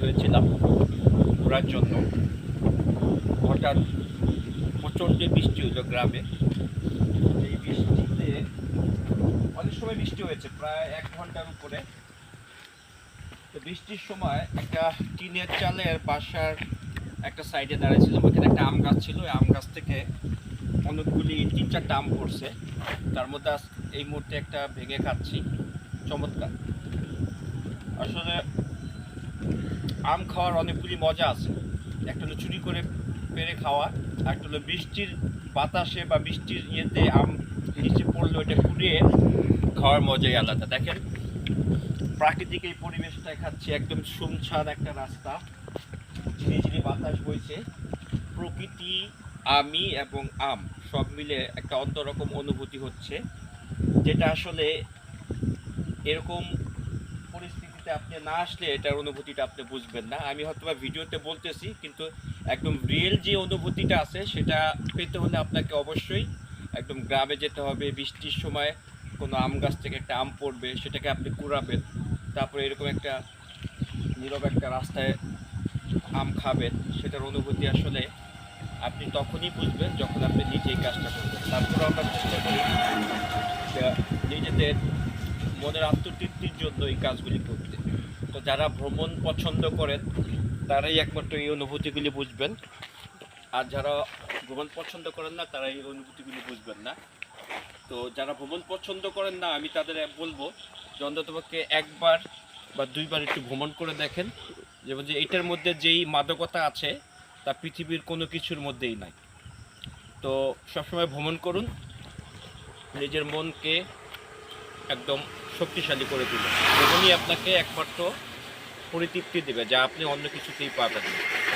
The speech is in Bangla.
হয়েছিলাম ঘোরার জন্য। হঠাৎ প্রচণ্ড বৃষ্টি হলো গ্রামে। এই বৃষ্টিতে অনেক সময় বৃষ্টি হয়েছে, প্রায় এক ঘণ্টার উপরে। তো বৃষ্টির সময় একটা টিনের চালের বাসার একটা সাইডে দাঁড়িয়েছিলাম ওখানে একটা আম গাছ ছিল, ওই আম গাছ থেকে অনেকগুলি, তিন চারটা আম পড়ছে। তার মধ্যে এই মুহূর্তে একটা ভেঙে খাচ্ছি। চমৎকার। আসলে আম খাওয়ার অনেকগুলি মজা আছে। একটা হলো চুরি করে পেরে খাওয়া, আর একটা হলো বৃষ্টির বাতাসে বা বৃষ্টির ইয়েতে আম নিচে পড়লে ওইটা কুড়িয়ে খাওয়ার মজাই আলাদা। দেখেন, প্রাকৃতিক এই পরিবেশটা খাচ্ছি একদম শুনছান একটা রাস্তা। ঝিরিঝিরি বাতাস বইছে। প্রকৃতি, আমি এবং আম সব মিলে একটা অন্যরকম অনুভূতি হচ্ছে। যেটা আসলে এরকম পরিস্থিতিতে আপনি না আসলে এটার অনুভূতিটা আপনি বুঝবেন না। আমি হয়তো ভিডিওতে বলতেছি, কিন্তু একদম রিয়েল যে অনুভূতিটা আছে, সেটা পেতে হলে আপনাকে অবশ্যই একদম গ্রামে যেতে হবে, বৃষ্টির সময় কোনো আম গাছ থেকে একটা আম পড়বে, সেটাকে আপনি কুড়াবেন, তারপরে এরকম একটা নীরব একটা রাস্তায় আম খাবেন, সেটার অনুভূতি আসলে আপনি তখনই বুঝবেন যখন আপনি নিজেই কাজটা করবেন। তারপরে আমরা চেষ্টা করি নিজেদের মনের আত্মতৃপ্তির জন্য এই কাজগুলি করতে। তো যারা ভ্রমণ পছন্দ করেন, তারাই একমাত্র এই অনুভূতিগুলি বুঝবেন। আর যারা ভ্রমণ পছন্দ করেন না, তারা এই অনুভূতিগুলি বুঝবেন না। তো যারা ভ্রমণ পছন্দ করেন না, আমি তাদের বলব যে অন্ততপক্ষে একবার বা দুইবার একটু ভ্রমণ করে দেখেন। যেমন যে এটার মধ্যে যেই মাদকতা আছে, তা পৃথিবীর কোনো কিছুর মধ্যেই নাই। তো সবসময় ভ্রমণ করুন। নিজের মনকে একদম শক্তিশালী করে দিবে ভ্রমণই আপনাকে একমাত্র পরিতৃপ্তি দেবে যা আপনি অন্য কিছুতেই পাবেন না।